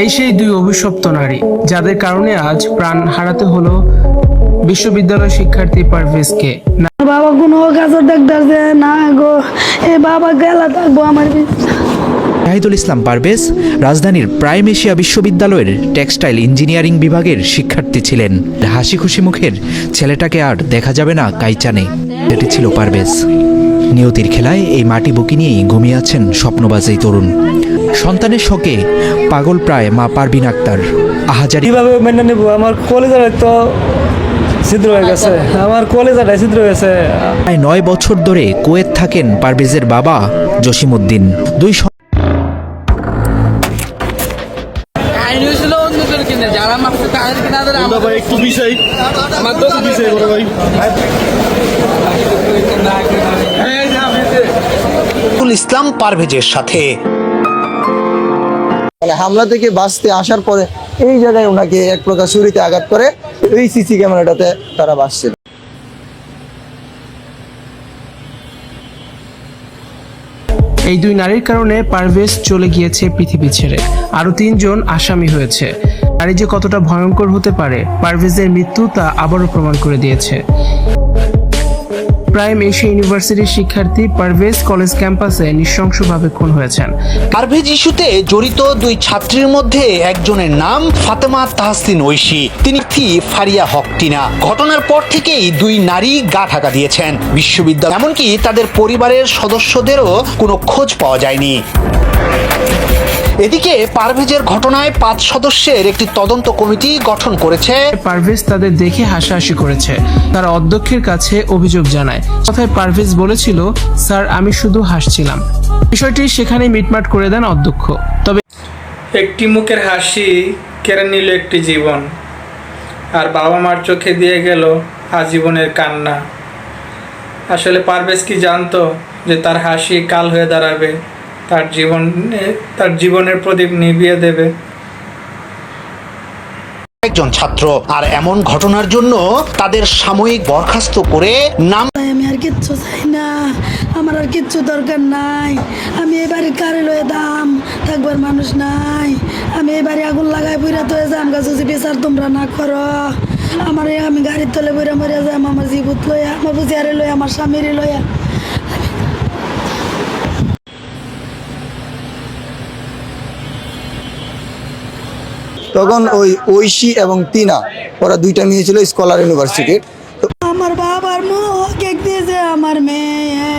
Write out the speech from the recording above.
এই সেই দুই অভিশপ্ত নারী যাদের কারণে আজ প্রাণ হারাতে হলো বিশ্ববিদ্যালয় শিক্ষার্থী পারভেজকে না বাবা কোনো কাছে দেখতেছে না গো এ বাবা গেলা থাকব আমার। জাহিদুল ইসলাম পারভেজ রাজধানীর প্রাইম এশিয়া বিশ্ববিদ্যালয়ের টেক্সটাইল ইঞ্জিনিয়ারিং বিভাগের শিক্ষার্থী ছিলেন। হাসি খুশি মুখের ছেলেটাকে আর দেখা যাবে না কাইচানে এটি ছিল পারভেজ। নিয়তির খেলায় এই মাটি বুকি নিয়েই ঘুমিয়ে আছেন স্বপ্নবাজ এই তরুণ। সন্তানের শোকে পাগল প্রায় মা পারবিন আক্তার। আহাজারি কীভাবে মেনে নেব? আমার কলেজাটা তো ছিদ্র হয়ে গেছে। আমার কলেজাটা ছিদ্র হয়ে গেছে। প্রায় নয় বছর ধরে কুয়েত থাকেন পারভেজের বাবা জসিমউদ্দিন। দুই ইসলাম পারভেজের সাথে মানে হামলা থেকে বাঁচতে আসার পরে এই জায়গায় ওনাকে এক প্রকার ছুরিতে আঘাত করে এই সিসি ক্যামেরাটাতে তারা বাঁচছিল এই দুই নারীর কারণে পারভেজ চলে গিয়েছে পৃথিবী ছেড়ে। আরও তিনজন আসামি হয়েছে। নারী যে কতটা ভয়ঙ্কর হতে পারে, পারভেজের মৃত্যু তা আবারও প্রমাণ করে দিয়েছে। প্রাইম এশিয়া ইউনিভার্সিটির শিক্ষার্থী পারভেজ কলেজ ক্যাম্পাসে নৃশংসভাবে খুন হয়েছেন। পারভেজ ইস্যুতে জড়িত দুই ছাত্রীর মধ্যে একজনের নাম ফাতেমা তাহসিন ঐশী। তিনি ফারিয়া হক টিনা। ঘটনার পর থেকেই দুই নারী গা ঢাকা দিয়েছেন। বিশ্ববিদ্যালয় এমনকি তাদের পরিবারের সদস্যদেরও কোনো খোঁজ পাওয়া যায়নি। এদিকে পারভেজের ঘটনায় পাঁচ সদস্যের একটি তদন্ত কমিটি গঠন করেছে। পারভেজ তাদের দেখে হাসাহাসি করেছে। তারা অধ্যক্ষের কাছে অভিযোগ জানায়। কথায় পারভেজ বলেছিল স্যার আমি শুধু হাসছিলাম। বিষয়টি সেখানে মিটমাট করে দেন অধ্যক্ষ। তবে একটি মুখের হাসি কেড়ে নিল একটি জীবন। আর বাবা মার চোখে দিয়ে গেল আজীবনের কান্না। আসলে পারভেজ কি জানতো যে তার হাসি কাল হয়ে দাঁড়াবে? তার জীবনে তার জীবনের প্রদীপ নিভিয়ে দেবে। একজন ছাত্র আর এমন ঘটনার জন্য তাদের সাময়িক বরখাস্ত করে নাম আমি আর কিচ্ছু চাই না। আমার আর কিচ্ছু দরকার নাই। আমি এই বাড়ির কারে লয়ে দাম। থাকবার মানুষ নাই। আমি এই বাড়ি আগুন লাগাই বুড়া তো যাম। গাছ যদি বিচার তোমরা না করো। আমার আমি গাড়ির তলে বুড়া মরে যাম। আমার জীবত লইয়া আমার বুঝিয়ারে লইয়া আমার স্বামীরে লইয়া তখন ওই ঐশী এবং তিনা ওরা দুইটা মেয়ে ছিল স্কলার ইউনিভার্সিটির আমার বাবার মুখ আমার মেয়ে।